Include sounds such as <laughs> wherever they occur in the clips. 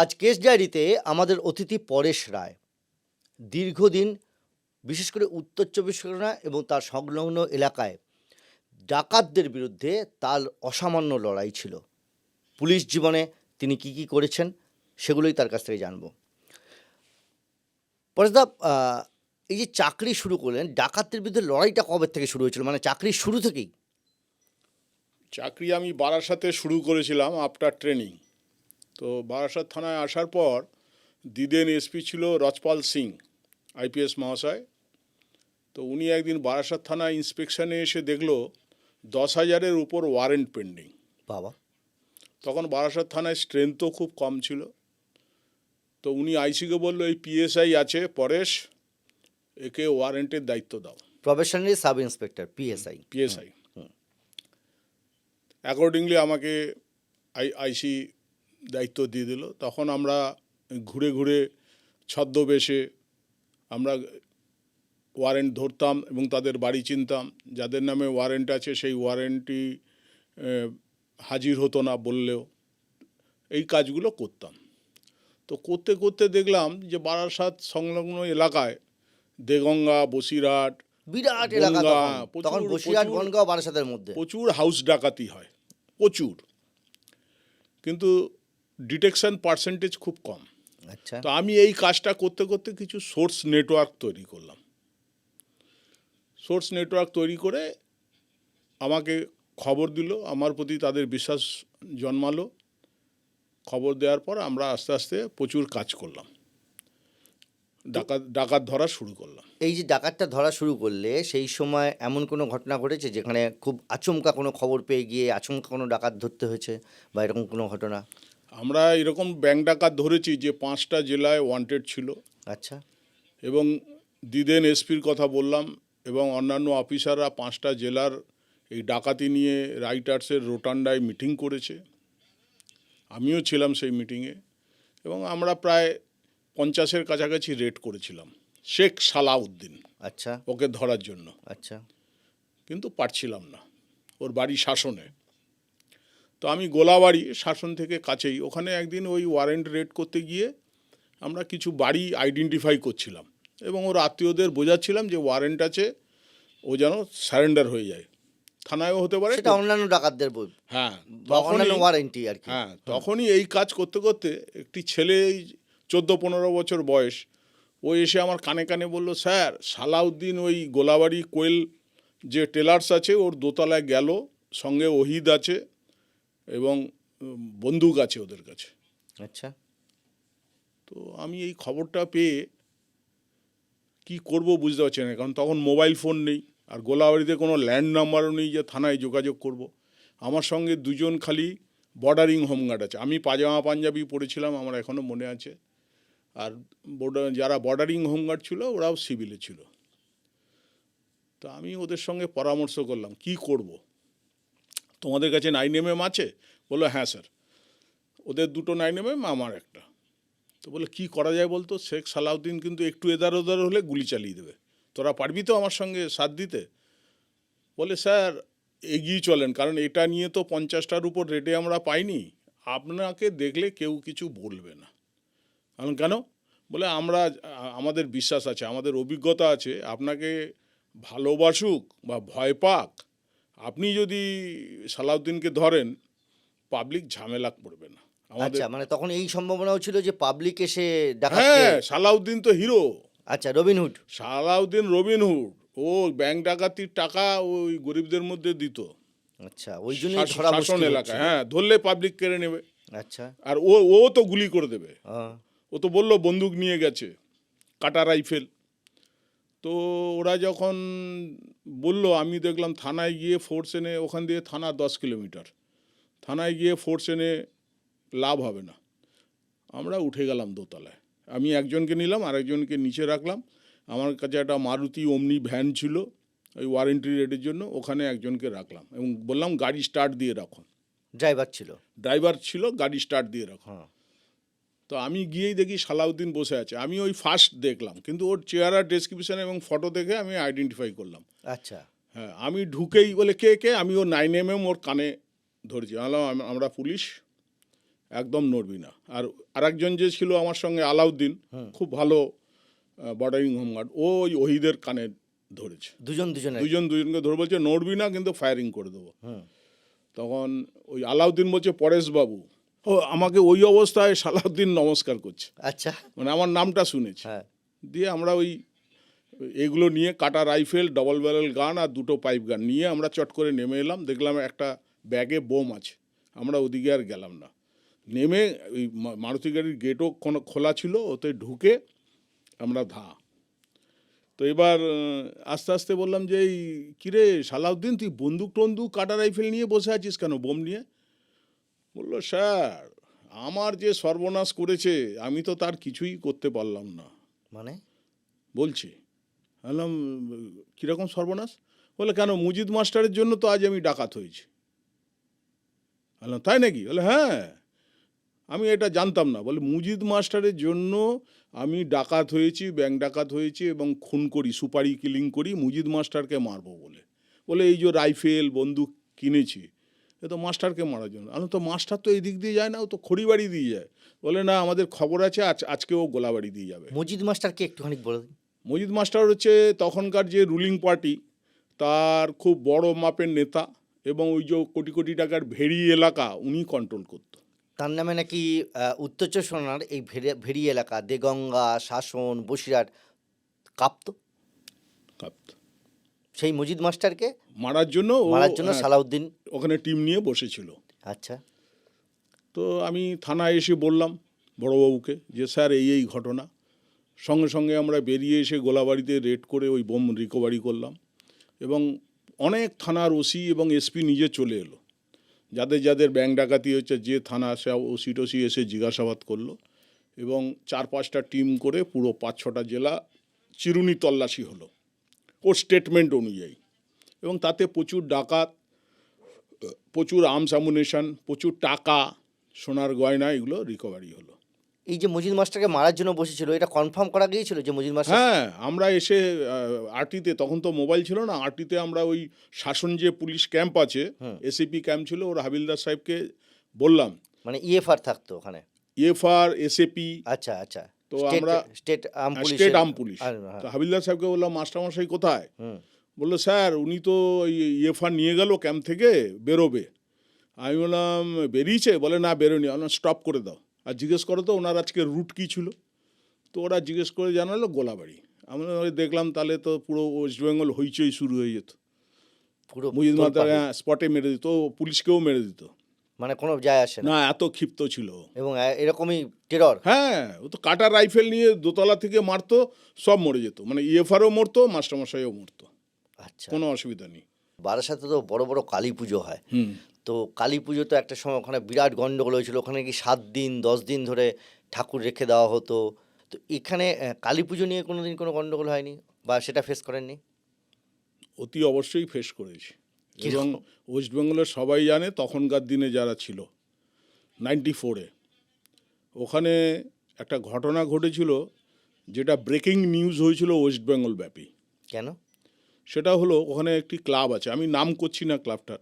আজ কেস ডায়েরিতে আমাদের অতিথি পরেশ রায়। দীর্ঘদিন, বিশেষ করে উত্তর চব্বিশ পরগনা এবং তার সংলগ্ন এলাকায় ডাকাতদের বিরুদ্ধে তার অসামান্য লড়াই ছিল। পুলিশ জীবনে তিনি কি কি করেছেন, সেগুলোই তার কাছ থেকে জানব। পরেশদা এই যে চাকরি শুরু করলেন, ডাকাতদের বিরুদ্ধে লড়াইটা কবে থেকে শুরু হয়েছিল? মানে চাকরির শুরু থেকেই? চাকরি আমি বারাসাতে শুরু করেছিলাম আফটার ট্রেনিং তো বারাসাত থানায় আসার পর দিদেন এসপি ছিল রজপাল সিং আইপিএস মহাশয়। তো উনি একদিন বারাসাত থানায় ইন্সপেকশনে এসে দেখল দশ হাজারের উপর ওয়ারেন্ট পেন্ডিং। বাবা। তখন বারাসাত থানায় স্ট্রেংথও খুব কম ছিল। তো উনি আইসিকে বলল এই পিএসআই আছে পরেশ একে ওয়ারেন্টের দায়িত্ব দাও। Professionally sub inspector PSI PSI accordingly আমাকে আই আইসি দায়িত্ব দিয়ে দিল। তখন আমরা ঘুরে ঘুরে ছদ্মবেশে আমরা ওয়ারেন্ট ধরতাম এবং তাদের বাড়ি চিনতাম। যাদের নামে ওয়ারেন্ট আছে সেই ওয়ারেন্টি হাজির হতো না বললেও। এই কাজগুলো করতাম। তো করতে করতে দেখলাম যে বারাসাত সংলগ্ন এলাকায় দেগঙ্গা বসিরহাট বিরাট এলাকা তখন। বসিরহাট বনগাঁও বারাসাতের মধ্যে। প্রচুর হাউস ডাকাতি হয়। প্রচুর। কিন্তু ডিটেকশন পার্সেন্টেজ খুব কম। আচ্ছা। তো আমি এই কাজটা করতে করতে কিছু সোর্স নেটওয়ার্ক তৈরি করলাম। সোর্স নেটওয়ার্ক তৈরি করে আমাকে খবর দিল আমার প্রতি তাদের বিশ্বাস জন্মালো। খবর দেওয়ার পর আমরা আস্তে আস্তে প্রচুর কাজ করলাম। ডাকাত ডাকাত ধরা শুরু করলাম। এই যে ডাকাতটা ধরা শুরু করলে সেই সময় এমন কোনো ঘটনা ঘটেছে যেখানে খুব আচমকা কোনো খবর পেয়ে গিয়ে আচমকা কোনো ডাকাত ধরতে হয়েছে বা এরকম কোনো ঘটনা? আমরা এরকম ব্যাংক ডাকাত ধরেছি যে পাঁচটা জেলায় ওয়ান্টেড ছিল। আচ্ছা। এবং দিদেন এসপির কথা বললাম এবং অন্যান্য অফিসাররা পাঁচটা জেলার এই ডাকাতি নিয়ে রাইটার্সের রোটান্ডায় মিটিং করেছে। আমিও ছিলাম সেই মিটিংয়ে এবং আমরা প্রায় পঞ্চাশের কাছাকাছি রেড করেছিলাম। শেখ সালাউদ্দিন। আচ্ছা। ওকে ধরার জন্য। আচ্ছা। কিন্তু পারছিলাম না। ওর বাড়ি শাসনে। তো আমি গোলাবাড়ি শাসন থেকে কাছেই। ওখানে একদিন ওই ওয়ারেন্ট রেড করতে গিয়ে আমরা কিছু বাড়ি আইডেন্টিফাই করছিলাম এবং ওর আত্মীয়দের বোঝাচ্ছিলাম যে ওয়ারেন্ট আছে ও যেন সারেন্ডার হয়ে যায়। থানায়ও হতে পারে সেটা অন্যান্য ডাকাতদের বই হ্যাঁ অন্যান্য ওয়ারেন্টি আর কি। হ্যাঁ তখনই এই কাজ করতে করতে একটি ছেলে চোদ্দ পনেরো বছর বয়স ও এসে আমার কানে কানে বলল স্যার সালাউদ্দিন ওই গোলাবাড়ি কোয়েল যে টেলার্স আছে ওর দোতলায় গেল সঙ্গে ওহিদ আছে এবং বন্দুক আছে ওদের কাছে। আচ্ছা। তো আমি এই খবরটা পেয়ে কি করব বুঝতে পারছি না কারণ তখন মোবাইল ফোন নেই আর গোলাবাড়িতে কোনো ল্যান্ড নাম্বারও নেই যে থানায় যোগাযোগ করব। আমার সঙ্গে দুজন খালি বর্ডারিং হোমগার্ড আছে। আমি পাজামা পাঞ্জাবি পড়েছিলাম আমার এখনও মনে আছে। আর বর্ডার যারা বর্ডারিং হোমগার্ড ছিল ওরাও সিভিলে ছিল। তো আমি ওদের সঙ্গে পরামর্শ করলাম কি করব? তোমাদের কাছে নাইন এম এম আছে? বলল হ্যাঁ স্যার ওদের দুটো নাইন এম এম আমার একটা। তো বলে কি করা যায় বলতো? শেখ সালাউদ্দিন কিন্তু একটু এদার ওদার হলে গুলি চালিয়ে দেবে। তোরা পারবি তো আমার সঙ্গে সাথ দিতে? বলে স্যার, এগিয়ে চলেন, কারণ এটা নিয়ে তো পঞ্চাশটার উপর রেটে আমরা পাইনি। আপনাকে দেখলে কেউ কিছু বলবে না। কারণ কেন? বলে আমরা, আমাদের বিশ্বাস আছে, আমাদের অভিজ্ঞতা আছে। আপনাকে ভালোবাসুক বা ভয় পাক আপনি যদি সালাউদ্দিনকে ধরেন পাবলিক ঝামেলা পড়বে না। আচ্ছা মানে তখন এই সম্ভাবনাও ছিল যে পাবলিক এসে হ্যাঁ সালাউদ্দিন তো হিরো আচ্ছা Robin Hood Salauddin Robin Hood ও ব্যাংক ডাকাতির টাকা ওই গরিবদের মধ্যে দিত। আচ্ছা ওই জন্যই শাস- শাসন হচ্ছিল। হ্যাঁ ধরলে পাবলিক কেড়ে নেবে। আচ্ছা। আর ও ও তো গুলি করে দেবে। ও তো বলল বন্দুক নিয়ে গেছে কাটা রাইফেল তো ওরা যখন বলল আমি দেখলাম থানায় গিয়ে ফোর্স এনে ওখান দিয়ে থানা দশ কিলোমিটার। থানায় গিয়ে ফোর্স এনে লাভ হবে না। আমরা উঠে গেলাম দোতলায়। আমি একজনকে নিলাম আরেকজনকে নিচে রাখলাম। আমার কাছে একটা মারুতি অমনি ভ্যান ছিল ওই ওয়ারেন্টি রেটের জন্য ওখানে একজনকে রাখলাম এবং বললাম গাড়ি স্টার্ট দিয়ে রাখুন। ড্রাইভার ছিল? ড্রাইভার ছিল গাড়ি স্টার্ট দিয়ে রাখুন। হ্যাঁ। তো আমি গিয়েই দেখি সালাউদ্দিন বসে আছে। আমি ওই ফার্স্ট দেখলাম কিন্তু ওর চেহারা ডেসক্রিপশন এবং ফটো দেখে আমি আইডেন্টিফাই করলাম। আচ্ছা। হ্যাঁ আমি ঢুকেই বলে কে কে? আমি ওর নাইন এম এম ওর কানে ধরেছি। আমি আমরা পুলিশ একদম নড়বি না। আর আরেকজন যে ছিল আমার সঙ্গে আলাউদ্দিন খুব ভালো বর্ডারিং হোমগার্ড ও ওই ওহিদের কানে ধরেছে। দুজন দুজন দুজন দুজনকে ধরে বলছে নড়বি না কিন্তু ফায়ারিং করে দেবো। তখন ওই আলাউদ্দিন বলছে পরেশ বাবু ও আমাকে ওই অবস্থায় সালাউদ্দিন নমস্কার করছে। আচ্ছা। মানে আমার নামটা শুনেছে। হ্যাঁ। দিয়ে আমরা ওই এগুলো নিয়ে কাটা রাইফেল ডবল ব্যারেল গান আর দুটো পাইপ গান নিয়ে আমরা চট করে নেমে এলাম। দেখলাম একটা ব্যাগে বোম আছে। আমরা ওদিকে আর গেলাম না। নেমে ওই মারুতি গাড়ির গেটও কোনো খোলা ছিল ওতে ঢুকে আমরা ধা। তো এবার আস্তে আস্তে বললাম যে এই কিরে সালাউদ্দিন তুই বন্দুক টন্দুক কাটা রাইফেল নিয়ে বসে আছিস কেন? বোম নিয়ে? বলল স্যার আমার যে সর্বনাশ করেছে আমি তো তার কিছুই করতে পারলাম না। মানে? বলছে বললাম কীরকম সর্বনাশ? বলে কেন মুজিদ মাস্টারের জন্য তো আজ আমি ডাকাত হয়েছি। বললাম তাই নাকি? বলে হ্যাঁ আমি এটা জানতাম না। বলে মুজিদ মাস্টারের জন্য আমি ডাকাত হয়েছি ব্যাংক ডাকাত হয়েছি এবং খুন করি সুপারি কিলিং করি মুজিদ মাস্টারকে মারবো বলে। বলে এই যে রাইফেল বন্দুক কিনেছি এ তো মাস্টারকে মারার জন্য। আমি তো মাস্টার তো এই দিক দিয়ে যায় না ও তো খড়িবাড়ি দিয়ে যায়। বলে না আমাদের খবর আছে আজ আজকে ও গোলাবাড়ি দিয়ে যাবে। মজিদ মাস্টারকে একটুখানি বলে দিন। মজিদ মাস্টার হচ্ছে তখনকার যে রুলিং পার্টি তার খুব বড় মাপের নেতা এবং ওই যে কোটি কোটি টাকার ভেড়ি এলাকা উনি কন্ট্রোল করত। তার নামে নাকি উত্তর চব্বিশ পরগনার এই ভেড়ি ভেড়ি এলাকা দেগঙ্গা শাসন বসিরহাট কাঁপত। কাপ্ত। সেই মজিদ মাস্টারকে মারার জন্য মারার জন্য হ্যাঁ, সালাউদ্দিন ওখানে টিম নিয়ে বসেছিল। আচ্ছা। তো আমি থানায় এসে বললাম বড়বাবুকে যে স্যার এই এই ঘটনা। সঙ্গে সঙ্গে আমরা বেরিয়ে এসে গোলাবাড়িতে রেড করে ওই বোম রিকভারি করলাম এবং অনেক থানার ওসি এবং এসপি নিজে চলে এলো। যাদের যাদের ব্যাংক ডাকাতি হচ্ছে যে থানা সে ওসি টসি এসে জিজ্ঞাসাবাদ করল এবং চার পাঁচটা টিম করে পুরো পাঁচ ছটা জেলা চিরুনি তল্লাশি হলো। ওর স্টেটমেন্ট অনুযায়ী। এবং তাতে প্রচুর ডাকাত প্রচুর আর্মস অ্যামুনেশন প্রচুর টাকা সোনার গয়না এগুলো রিকভারি হলো। এই যে মজিদ মাস্টারকে মারার জন্য বসেছিল এটা কনফার্ম করা গিয়েছিল যে মজিদ মাস্টার হ্যাঁ আমরা এসে আরটিতে তখন তো মোবাইল ছিল না আরটিতে আমরা ওই শাসন যে পুলিশ ক্যাম্প আছে এসিপি ক্যাম্প ছিল ওর হাবিলদার সাহেবকে বললাম। মানে ইএফআর থাকতো ওখানে? ইএফআর এসএপি আচ্ছা আচ্ছা। তো আমরা- state arm police state arm police তো হাবিলদার সাহেবকে বললাম মাস্টারমশাই কোথায়? বলল স্যার উনি তো ইএফআর নিয়ে গেল ক্যাম্প থেকে বেরোবে। আমি বললাম বেরিয়েছে? বলে না বেরোনি আমি স্টপ করে দাও। আর জিজ্ঞেস করো তো ওনার আজকে রুট কী ছিল? তো ওরা জিজ্ঞেস করে জানালো গোলাবাড়ি। আমরা ওই দেখলাম তাহলে তো পুরো ওয়েস্ট বেঙ্গল হইচই শুরু হয়ে যেত। পুরো মুজিদ তোলপাড়। স্পটে মেরে দিত পুলিশকেও মেরে দিত। মানে কোনো যায় আসে না? এত ক্ষিপ্ত ছিল এবং এরকমই টেরর হ্যাঁ ও তো কাটা রাইফেল নিয়ে দোতলা থেকে মারতো সব মরে যেত। মানে ইএফআরও মরতো মাস্টারমশাইও মরতো। কোনো অসুবিধা নেই। বারাসাতে তো বড় বড় কালী পুজো হয়। তো কালী পুজো তো একটা সময় ওখানে বিরাট গণ্ডগোল হয়েছিল। ওখানে কি সাত দিন দশ দিন ধরে ঠাকুর রেখে দেওয়া হতো। তো এখানে কালী পুজো নিয়ে কোনো দিন কোনো গণ্ডগোল হয়নি? বা সেটা ফেস করেননি? অতি অবশ্যই ফেস করেছি? এবং ওয়েস্ট বেঙ্গলের সবাই জানে তখনকার দিনে যারা ছিল। নাইনটি ফোরে ওখানে একটা ঘটনা ঘটেছিল যেটা ব্রেকিং নিউজ হয়েছিল ওয়েস্ট বেঙ্গল ব্যাপী। কেন? সেটা হলো ওখানে একটি ক্লাব আছে। আমি নাম করছি না ক্লাবটার।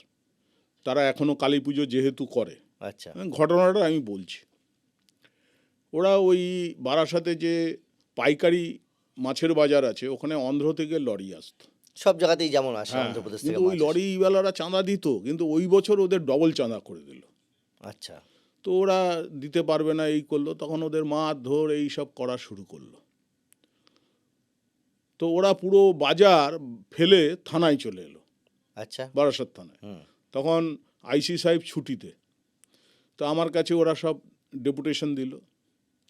তারা এখনও কালী পুজো যেহেতু করে। আচ্ছা। ঘটনাটা আমি বলছি। ওরা ওই বারাসাতে যে পাইকারি মাছের বাজার আছে ওখানে অন্ধ্র থেকে লরি আসতো। সব জায়গাতেই যেমন আসে হ্যাঁ, অন্ধ্রপ্রদেশ থেকে ওই। লরিওয়ালারা চাঁদা দিত কিন্তু ওই বছর ওদের ডবল চাঁদা করে দিল। আচ্ছা। তো ওরা দিতে পারবে না এই করল তখন ওদের মার ধর এই সব করা শুরু করল। তো ওরা পুরো বাজার ফেলে থানায় চলে এলো। আচ্ছা। বারাসাত থানায়। তখন আইসি সাহেব ছুটিতে। তো আমার কাছে ওরা সব ডেপুটেশন দিল।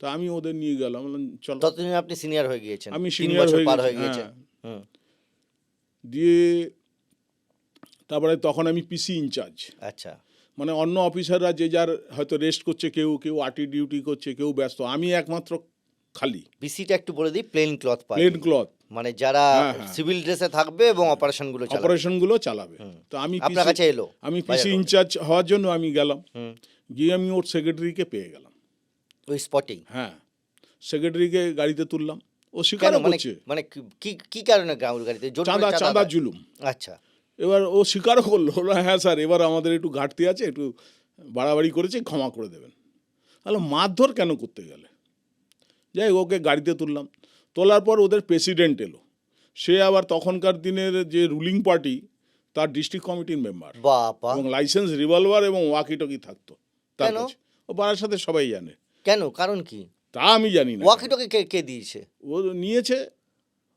তা আমি ওদের নিয়ে গেলাম। চলো। ততদিন আপনি সিনিয়র হয়ে গিয়েছেন। আমি সিনিয়র হয়ে গেছি, হ্যাঁ। দিয়ে তারপরে তখন আমি পিসি ইনচার্জ। আচ্ছা। মানে অন্য অফিসাররা যে যার হয়তো রেস্ট করছে কেউ কেউ আটি ডিউটি করছে কেউ ব্যস্ত। আমি একমাত্র খালি। পিসিটা একটু বলে দিই প্লেন ক্লথ প্লেন ক্লথ মানে যারা হ্যাঁ, হ্যাঁ। সিভিল ড্রেসে থাকবে এবং অপারেশনগুলো চালাবে। অপারেশনগুলো চালাবে। তো আমি আপনার কাছে এলো? আমি পিসি ইনচার্জ হওয়ার জন্য আমি গেলাম। গিয়ে আমি ওর সেক্রেটারিকে পেয়ে গেলাম। ওই স্পটেই হ্যাঁ। সেক্রেটারিকে গাড়িতে তুললাম। ও স্বীকার মানে করছে। মানে কি- কি কারণে গ্রামের গাড়িতে? চাঁদা চাঁদা জুলুম। আচ্ছা। এবার ও স্বীকারও করল। হ্যাঁ স্যার এবার আমাদের একটু ঘাটতি আছে একটু বাড়াবাড়ি করেছে ক্ষমা করে দেবেন। তাহলে মারধর কেন করতে গেলে? যাই ওকে গাড়িতে তুললাম। তোলার পর ওদের প্রেসিডেন্ট এলো। সে আবার তখনকার দিনের যে রুলিং পার্টি তার ডিস্ট্রিক্ট কমিটির মেম্বার এবং লাইসেন্স রিভলভার এবং ওয়াকিটকি থাকতো তার? কাছে। ও পাড়ার সাথে সবাই জানে। কেন? কারণ কি? তা আমি জানি না। ওয়াকিটকে কে কে দিয়েছে? ও নিয়েছে।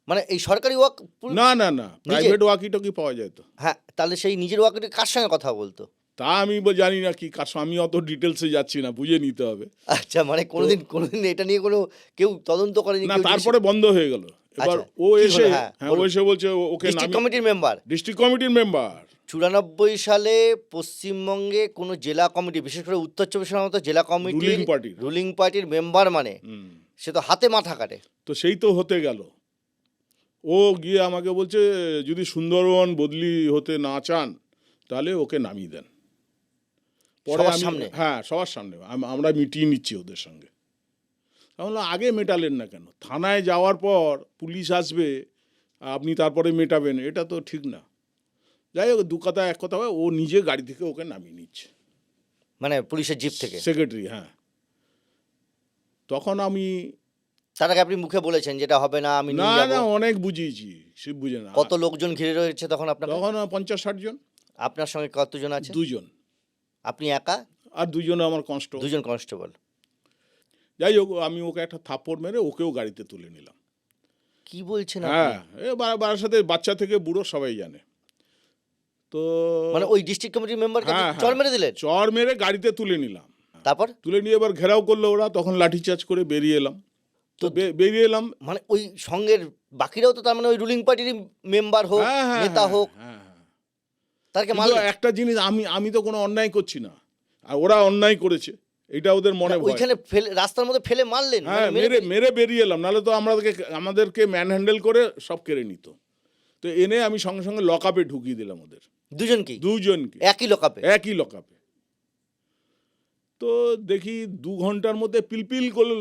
মানে এই সরকারি ওয়াক না না না। প্রাইভেট ওয়াকিটকি পাওয়া যায় তো। হ্যাঁ তাহলে সেই নিজের ওয়াকিটে কার সঙ্গে কথা বলতো? তা আমি জানি না কি কার আমি অত ডিটেলসে যাচ্ছি না বুঝে নিতে হবে। আচ্ছা মানে কোনোদিন কোনোদিন এটা নিয়ে কোনো কেউ তদন্ত করেনি না তারপরে বন্ধ হয়ে গেল। এবার আচ্ছা, ও এসে হ্যাঁ, হ্যাঁ ও এসে বলছে ওকে ডিস্ট্রিক্ট কমিটির মেম্বার ডিস্ট্রিক্ট কমিটির মেম্বার চুরানব্বই সালে পশ্চিমবঙ্গে কোনো জেলা কমিটি বিশেষ করে উত্তর চব্বিশ মতো জেলা কমিটি। রুলিং পার্টির মেম্বার মানে সে তো হাতে মাথা কাটে। তো সেই তো হতে গেল। ও গিয়ে আমাকে বলছে যদি সুন্দরবন বদলি হতে না চান তাহলে ওকে নামিয়ে দেন। পরে সবার সামনে? হ্যাঁ সবার সামনে। আমরা মিটিয়ে নিচ্ছি ওদের সঙ্গে। বললাম, আগে মেটালেন না কেন? থানায় যাওয়ার পর পুলিশ আসবে আপনি তারপরে মেটাবেন এটা তো ঠিক না। যাই হোক দু কথা এক কথা হয় ও নিজে গাড়ি থেকে ওকে নামিয়ে নিচ্ছে। মানে পুলিশের জিপ থেকে? সেক্রেটারি হ্যাঁ। তখন আমি তার আপনি মুখে বলেছেন যেটা হবে না আমি না না অনেক বুঝিয়েছি সে বুঝে না। কত লোকজন ঘিরে রয়েছে তখন আপনার তখন পঞ্চাশ ষাট জন। আপনার সঙ্গে কতজন আছে? দুজন। আপনি একা? আর দুজন আমার কষ্ট। দুজন কনস্টেবল। যাই হোক আমি ওকে একটা থাপ্পড় মেরে ওকেও গাড়িতে তুলে নিলাম। কি বলছেন হ্যাঁ এ বাবার সাথে বাচ্চা থেকে বুড়ো সবাই জানে। তো মানে ওই ডিস্ট্রিক্ট কমিটির মেম্বারকে হ্যাঁ, চর হ্যাঁ। মেরে দিলেন? চর মেরে গাড়িতে তুলে নিলাম। তারপর? তুলে নিয়ে এবার ঘেরাও করল ওরা তখন লাঠিচার্জ করে বেরিয়ে এলাম। তো বেরিয়ে এলাম। মানে ওই সঙ্গের বাকিরাও তো তার মানে ওই রুলিং পার্টির মেম্বার হোক হ্যাঁ, হ্যাঁ, নেতা হোক কিন্তু মারলেন একটা জিনিস আমি আমি তো কোনো অন্যায় করছি না। আর ওরা অন্যায় করেছে। এটা ওদের মনে ওইখানে ফেলে রাস্তার মধ্যে ফেলে মারলেন হ্যাঁ মানে মেরে মেরে বেরিয়ে এলাম। নাহলে তো আমাদেরকে আমাদেরকে ম্যান হ্যান্ডেল করে সব কেড়ে নিত। তো এনে আমি সঙ্গে সঙ্গে লকআপে ঢুকিয়ে দিলাম ওদের। দুজনকে দুজনকে। একই লোকাপে? একই লকআপে তো দেখি দু ঘণ্টার মধ্যে পিলপিল করে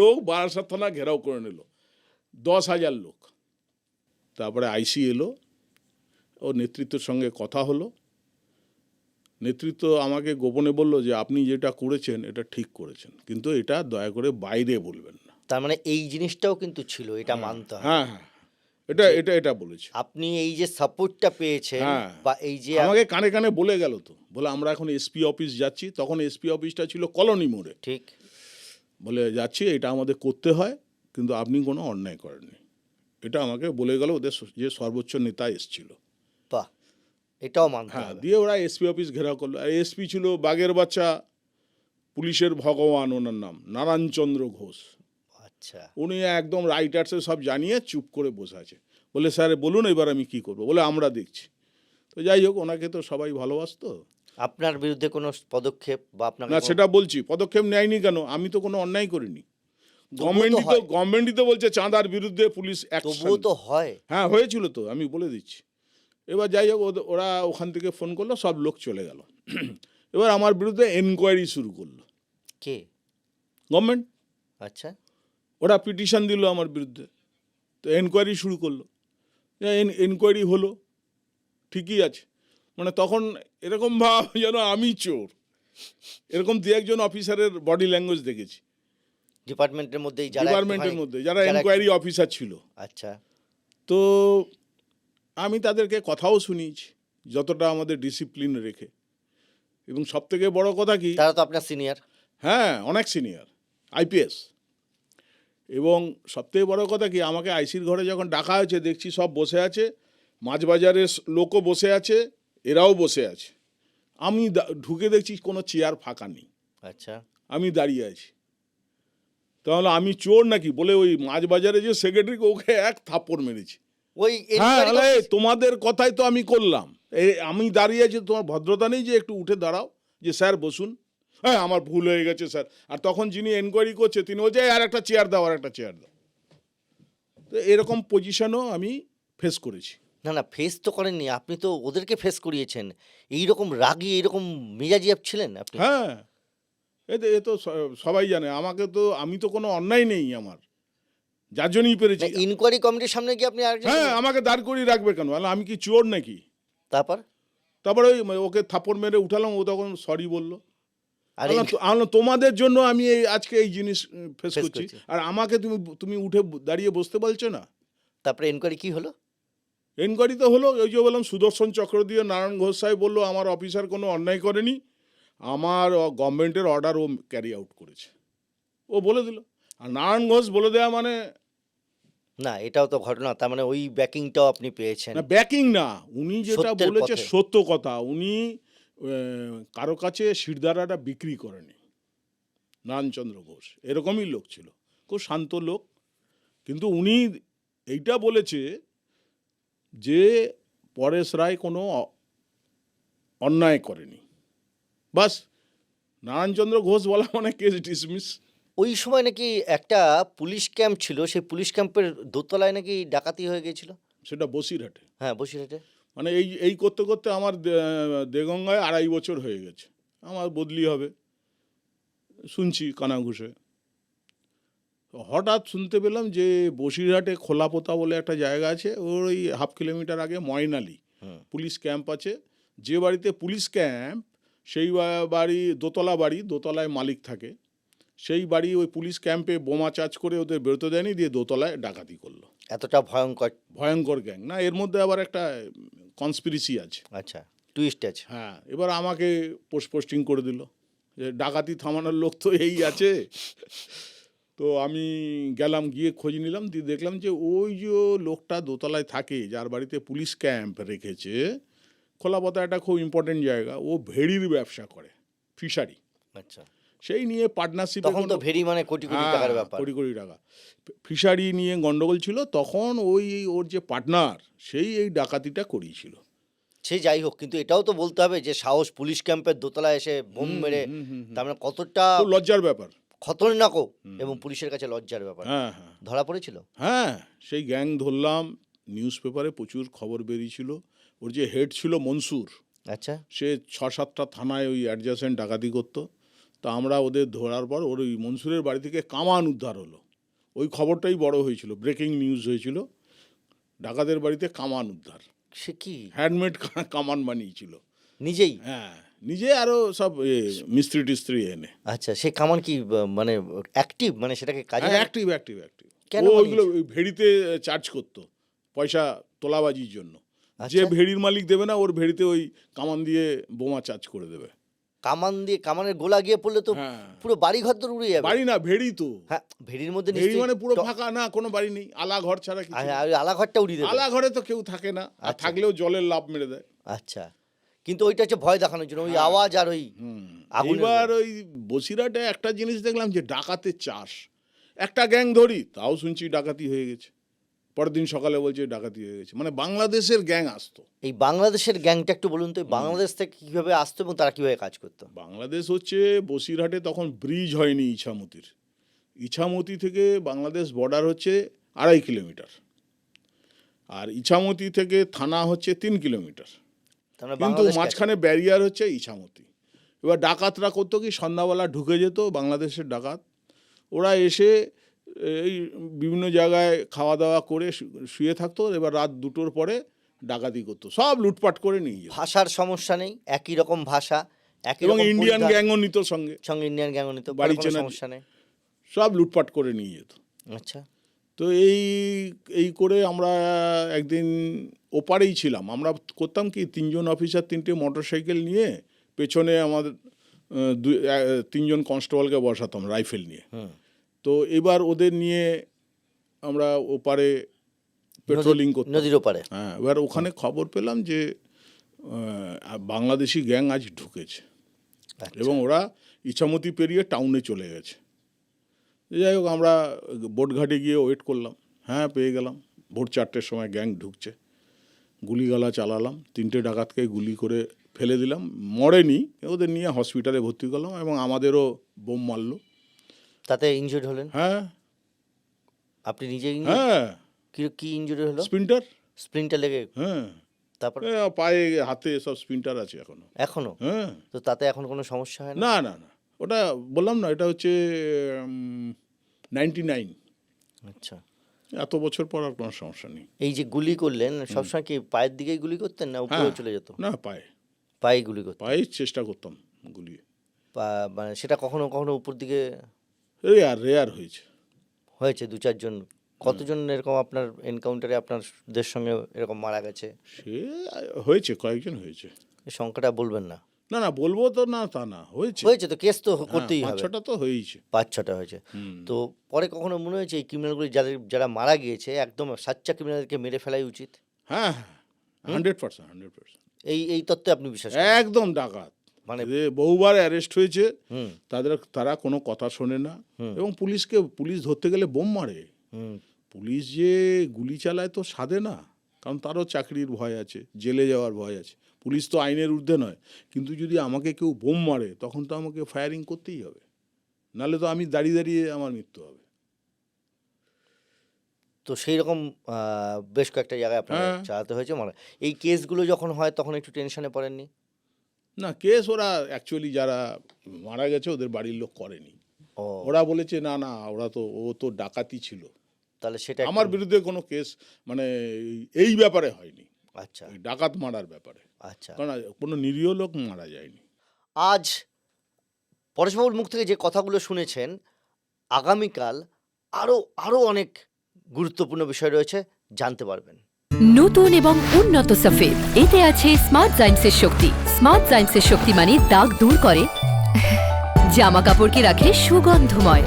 লোক বারাসাত থানা ঘেরাও করে নিল। দশ হাজার লোক। তারপরে আইসি এলো। ও নেতৃত্বের সঙ্গে কথা হলো। নেতৃত্ব আমাকে গোপনে বলল যে আপনি যেটা করেছেন এটা ঠিক করেছেন। কিন্তু এটা দয়া করে বাইরে বলবেন না। তার মানে এই জিনিসটাও কিন্তু ছিল এটা মানতে হ্যাঁ হ্যাঁ এটা এটা এটা বলেছে। আপনি এই যে সাপোর্টটা পেয়েছেন হ্যাঁ। বা এই যে আমাকে কানে কানে বলে গেল তো। বলে আমরা এখন এসপি অফিস যাচ্ছি। তখন এসপি অফিসটা ছিল কলোনি মোড়ে। ঠিক। বলে যাচ্ছি এটা আমাদের করতে হয় কিন্তু আপনি কোনো অন্যায় করেননি। এটা আমাকে বলে গেল ওদের যে সর্বোচ্চ নেতা এসছিল। বাহ এটাও মানতে হ্যাঁ হবে। দিয়ে ওরা এসপি অফিস ঘেরাও করল। আর এসপি ছিল বাগের বাচ্চা পুলিশের ভগবান ওনার নাম নারায়ণচন্দ্র ঘোষ। আচ্ছা। উনি একদম রাইটার্সে সব জানিয়ে চুপ করে বসে আছে। বলে স্যার বলুন এবার আমি কি করব? বলে আমরা দেখছি। তো যাই হোক ওনাকে তো সবাই ভালোবাসতো। আপনার বিরুদ্ধে কোনো পদক্ষেপ বা আপনার না সেটা বলছি পদক্ষেপ নেয়নি কেন? আমি তো কোনো অন্যায় করিনি। গভর্নমেন্টই তো হয়। গভর্নমেন্টই তো বলছে চাঁদার বিরুদ্ধে পুলিশ তবুও তো হয়। হ্যাঁ হয়েছিল তো আমি বলে দিচ্ছি। এবার যাই হোক ওরা ওখান থেকে ফোন করল সব লোক চলে গেল। <clears throat> এবার আমার বিরুদ্ধে এনকোয়ারি শুরু করল। কে? গভর্নমেন্ট আচ্ছা। ওরা পিটিশন দিল আমার বিরুদ্ধে। তো এনকোয়ারি শুরু করল। এনকোয়ারি হলো। ঠিকই আছে। মানে তখন এরকম ভাব <laughs> যেন আমি চোর। এরকম দু একজন অফিসারের বডি ল্যাঙ্গুয়েজ দেখেছি। ডিপার্টমেন্টের মধ্যেই যারা ডিপার্টমেন্টের মধ্যে যারা এনকোয়ারি অফিসার ছিল। আচ্ছা। তো আমি তাদেরকে কথাও শুনিয়েছি যতটা আমাদের ডিসিপ্লিন রেখে। এবং সব থেকে বড় কথা কি? তারা তো আপনার সিনিয়র হ্যাঁ অনেক সিনিয়র আইপিএস এবং সবথেকে বড় কথা কি? আমাকে আইসির ঘরে যখন ডাকা হয়েছে দেখছি সব বসে আছে মাছ বাজারের লোকও বসে আছে এরাও বসে আছে। আমি ঢুকে দেখছি কোনো চেয়ার ফাঁকা নেই। আচ্ছা। আমি দাঁড়িয়ে আছি। তাহলে আমি চোর নাকি? বলে ওই মাছ বাজারে যে সেক্রেটারি ওকে এক থাপ্পড় মেরেছি। ওই হ্যাঁ তোমাদের কথাই তো আমি করলাম। আমি দাঁড়িয়ে আছি তোমার ভদ্রতা নেই যে একটু উঠে দাঁড়াও যে স্যার বসুন। হ্যাঁ আমার ভুল হয়ে গেছে স্যার। আর তখন যিনি এনকোয়ারি করছে তিনি বলছে "এই, আর একটা চেয়ার দাও আর একটা চেয়ার দাও। তো এরকম পজিশনও আমি ফেস করেছি। না না ফেস তো করেননি আপনি তো ওদেরকে ফেস করিয়েছেন। এইরকম রাগী এইরকম মেজাজি আপ ছিলেন আপনি? হ্যাঁ। এ তো এ তো স- সবাই জানে আমাকে তো আমি তো কোনো অন্যায় নেই আমার। যার জন্যই পেরেছি। ইনকোয়ারি কমিটির সামনে কি আপনি হ্যাঁ আমাকে দাঁড় করিয়ে রাখবে কেন? আমি কি চোর নাকি? তারপর? তারপরে ওই ওকে থাপ্পড় মেরে উঠালাম ও তখন সরি বলল। তোমাদের জন্য আমি এই আজকে এই জিনিস ফেস করছি। করছি। আর আমাকে তুমি তুমি উঠে দাঁড়িয়ে বসতে বলছো না? তারপরে এনকোয়ারি কি হলো? এনকোয়ারি তো হলো ওই যে বললাম সুদর্শন চক্র দিয়ে নারায়ণ ঘোষ সাহেব বলল আমার অফিসার কোনো অন্যায় করেনি। আমার গভর্নমেন্টের অর্ডার ও ক্যারি আউট করেছে। ও বলে দিল। আর নারায়ণ ঘোষ বলে দেওয়া মানে না এটাও তো ঘটনা। তার মানে ওই ব্যাকিংটাও আপনি পেয়েছেন। না ব্যাকিং না। উনি যেটা সত্যের বলেছে পথে। সত্য কথা। উনি আহ, কারও কাছে শিরদারাটা বিক্রি করেনি। নারায়ণচন্দ্র ঘোষ। এরকমই লোক ছিল। খুব শান্ত লোক। কিন্তু উনি এইটা বলেছে যে পরেশ রায় কোনো অ- অন্যায় করেনি। বাস নারায়ণচন্দ্র ঘোষ বলা মানে কেস ডিসমিস ওই সময় নাকি একটা পুলিশ ক্যাম্প ছিল সেই পুলিশ ক্যাম্পের দোতলায় নাকি ডাকাতি হয়ে গিয়েছিল সেটা বসিরহাটে। হ্যাঁ বসিরহাটে। মানে এই এই করতে করতে আমার দেগঙ্গায় আড়াই বছর হয়ে গেছে। আমার বদলি হবে। শুনছি কানাঘুষে। হঠাৎ শুনতে পেলাম যে বসিরহাটে খোলাপোতা বলে একটা জায়গা আছে ওর ওই হাফ কিলোমিটার আগে ময়নালি। পুলিশ ক্যাম্প আছে। যে বাড়িতে পুলিশ ক্যাম্প সেই বাড়ি দোতলা বাড়ি দোতলায় মালিক থাকে। সেই বাড়ি ওই পুলিশ ক্যাম্পে বোমা চার্জ করে ওদের বেরোতে দেয়নি দিয়ে দোতলায় ডাকাতি করল। এতটা ভয়ঙ্কর। ভয়ঙ্কর গ্যাং। না এর মধ্যে আবার একটা কনস্পিরেসি আছে। আচ্ছা টুইস্ট আছে। হ্যাঁ এবার আমাকে পোস্ট পোস্টিং করে দিল। যে ডাকাতি থামানোর লোক তো এই আছে। তো আমি গেলাম গিয়ে খোঁজ নিলাম দিয়ে দেখলাম যে ওই যে লোকটা দোতলায় থাকে যার বাড়িতে পুলিশ ক্যাম্প রেখেছে খোলাপথা একটা খুব ইম্পর্টেন্ট জায়গা ও ভেড়ির ব্যবসা করে ফিশারি আচ্ছা। সেই নিয়ে পার্টনারশিপ তখন তো ভেরি মানে কোটি কোটি টাকার ব্যাপার। কোটি কোটি টাকা। ফিশারি নিয়ে গন্ডগোল ছিল তখন ওই ওর যে পার্টনার সেই এই ডাকাতিটা করিয়েছিল। সে যাই হোক কিন্তু এটাও তো বলতে হবে যে সাহস পুলিশ ক্যাম্পের দোতলায় এসে বোম মেরে। তার মানে কতটা লজ্জার ব্যাপার। খতরনাকও এবং পুলিশের কাছে লজ্জার ব্যাপার। হ্যাঁ হ্যাঁ। ধরা পড়েছিল? হ্যাঁ সেই গ্যাং ধরলাম নিউজ পেপারে প্রচুর খবর বেরিয়েছিল। ওর যে হেড ছিল মনসুর আচ্ছা। সে ছ সাতটা থানায় ওই অ্যাডজাসেন্ট ডাকাতি করতো। তা আমরা ওদের ধরার পর ওর ওই মনসুরের বাড়ি থেকে কামান উদ্ধার হলো। ওই খবরটাই বড় হয়েছিল ব্রেকিং নিউজ হয়েছিল। ডাকাতের বাড়িতে কামান উদ্ধার। সে কি? হ্যান্ডমেড কামান বানিয়েছিল। নিজেই? হ্যাঁ নিজে আরও সব মিস্ত্রি টিস্ত্রি এনে। আচ্ছা সে কামান কি মানে অ্যাক্টিভ মানে সেটাকে কাজে অ্যাক্টিভ অ্যাক্টিভ অ্যাক্টিভ কেন ওইগুলো ওই ভেড়িতে চার্জ করতো পয়সা তোলাবাজির জন্য। যে আচ্ছা। ভেড়ির মালিক দেবে না ওর ভেড়িতে ওই কামান দিয়ে বোমা চার্জ করে দেবে। কামান দিয়ে কামানের গোলা গিয়ে পড়লে তো হ্যাঁ পুরো বাড়ি ঘর তো উড়ে যাবে বাড়ি না ভেড়ি তো হ্যাঁ ভেড়ির মধ্যে ভেড়ি মানে পুরো ফাঁকা না কোনো বাড়ি নেই আলা ঘর ছাড়া কিছু। আর ওই আলা ঘরটা উড়িয়ে দেবে আলা ঘরে তো কেউ থাকে না আর আচ্ছা। থাকলেও জলের লাভ মেরে দেয় আচ্ছা কিন্তু ওইটা হচ্ছে ভয় দেখানোর জন্য ওই হ্যাঁ। আওয়াজ আর ওই হুম। আগুনের ওই বসিরহাটে একটা জিনিস দেখলাম যে ডাকাতের চাষ একটা গ্যাং ধরি তাও শুনছি ডাকাতি হয়ে গেছে পরের দিন সকালে বলছে ডাকাতি হয়ে গেছে। মানে বাংলাদেশের গ্যাং আসতো। এই বাংলাদেশের গ্যাংটা একটু বলুন তো বাংলাদেশ থেকে কীভাবে আসতো এবং তারা কীভাবে কাজ করতো? বাংলাদেশ হচ্ছে বসিরহাটে তখন ব্রিজ হয়নি ইছামতির। ইছামতি থেকে বাংলাদেশ বর্ডার হচ্ছে আড়াই কিলোমিটার। আর ইছামতি থেকে থানা হচ্ছে তিন কিলোমিটার। মানে কিন্তু মাঝখানে ব্যারিয়ার হচ্ছে ইছামতি। এবার ডাকাতরা করতো কি সন্ধ্যাবেলা ঢুকে যেত বাংলাদেশের ডাকাত। ওরা এসে এই বিভিন্ন জায়গায় খাওয়া দাওয়া করে শুয়ে থাকতো এবার রাত দুটোর পরে ডাকাতি করতো। সব লুটপাট করে নিয়ে যেত। ভাষার সমস্যা নেই একই রকম ভাষা একই এবং রকম ইন্ডিয়ান পরিধান, গ্যাংও নিত সঙ্গে। সঙ্গে ইন্ডিয়ান গ্যাং নিত বাড়ি চেনা- সমস্যা নেই। সব লুটপাট করে নিয়ে যেত। আচ্ছা। তো এই এই করে আমরা একদিন ওপারেই ছিলাম। আমরা করতাম কি তিনজন অফিসার তিনটে মোটর সাইকেল নিয়ে পেছনে আমাদের আহ, দুই আহ, তিনজন কনস্টেবলকে বসাতাম রাইফেল নিয়ে। হুম। তো এবার ওদের নিয়ে আমরা ওপারে পেট্রোলিং করতাম। নদীর ওপারে। হ্যাঁ এবার ওখানে খবর পেলাম যে বাংলাদেশি গ্যাং আজ ঢুকেছে। আচ্ছা। এবং ওরা ইছামতি পেরিয়ে টাউনে চলে গেছে। যাই হোক আমরা বোটঘাটে গিয়ে ওয়েট করলাম। হ্যাঁ পেয়ে গেলাম। ভোর চারটের সময় গ্যাং ঢুকছে। গুলিগালা চালালাম। তিনটে ডাকাতকে গুলি করে ফেলে দিলাম। মরেনি। ওদের নিয়ে হসপিটালে ভর্তি করলাম এবং আমাদেরও বোম মারলো। তাতে ইনজুর্ড হলেন? হ্যাঁ। আপনি নিজে injured? হ্যাঁ। কি কি ইনজুরি হলো? স্প্রিন্টার স্প্রিনটা লেগে হ্যাঁ। তারপর? এ, পায়ে হাতে সব স্প্রিন্টার আছে এখনও। এখনও? হ্যাঁ। তো তাতে এখন কোনো সমস্যা হয় না? না না না। ওটা বললাম না এটা হচ্ছে নাইনটি নাইন আচ্ছা। এত বছর পর আর কোনো সমস্যা নেই। এই যে গুলি করলেন সবসময় কি পায়ের দিকেই গুলি করতেন না উপরে হ্যাঁ। চলে যেত? না পায়ে। পায়ে গুলি করতেন? পায়ে চেষ্টা করতাম গুলি বা- মানে সেটা কখনো কখনো উপর দিকে রেয়ার রেয়ার হয়েছে। হয়েছে দু চারজন কতজন এরকম আপনার এনকাউন্টারে আপনার আপনারদের সঙ্গে এরকম মারা গেছে? সে হয়েছে কয়েকজন হয়েছে। সংখ্যাটা বলবেন না। না না বলব তো না তা না হয়েছে। হয়েছে তো কেস তো হ্যাঁ, করতেই হবে। ছটা তো হয়েছে। পাঁচ ছটা হয়েছে। তো পরে কখনো মনে হয়েছে এই ক্রিমিনালগুলি যাদের যারা মারা গিয়েছে একদম সাচ্চা ক্রিমিনালকে মেরে ফেলাই উচিত? হ্যাঁ হান্ড্রেড পার্সেন্ট হান্ড্রেড পার্সেন্ট এই এই তত্ত্বে আপনি বিশ্বাস একদম ডাকাত। মানে বহুবার অ্যারেস্ট হয়েছে। তাদের তারা কোনো কথা শোনে না। এবং পুলিশকে পুলিশ ধরতে গেলে বোম মারে। পুলিশ যে গুলি চালায় তো সাধে না। কারণ তারও চাকরির ভয় আছে জেলে যাওয়ার ভয় আছে। পুলিশ তো আইনের ঊর্ধ্বে নয়। কিন্তু যদি আমাকে কেউ বোম মারে তখন তো আমাকে ফায়ারিং করতেই হবে। নাহলে তো আমি দাঁড়িয়ে দাঁড়িয়ে আমার মৃত্যু হবে। তো সেই রকম বেশ কয়েকটা জায়গায় আপনার হ্যাঁ। চালাতে হয়েছে। মানে এই কেসগুলো যখন হয় তখন একটু টেনশনে পড়েননি? না কেস ওরা অ্যাকচুয়ালি যারা মারা গেছে ওদের বাড়ির লোক করেনি। ও। ওরা বলেছে না না ওরা তো ও তো ডাকাতি ছিল। তাহলে সেটা আমার বিরুদ্ধে কোনো কেস মানে এই- ব্যাপারে হয়নি। আচ্ছা। ওই ডাকাত মারার ব্যাপারে। আচ্ছা। কারণ কোনো নিরীহ লোক মারা যায়নি। আজ পরেশবাবুর মুখ থেকে যে কথাগুলো শুনেছেন আগামীকাল আরও আরও অনেক গুরুত্বপূর্ণ বিষয় রয়েছে জানতে পারবেন। নতুন এবং উন্নত সফেদ এতে আছে স্মার্ট জাইন্সের শক্তি। স্মার্ট সায়েন্সের শক্তি মানে দাগ দূর করে। জামা কাপড়কে রাখে সুগন্ধময়।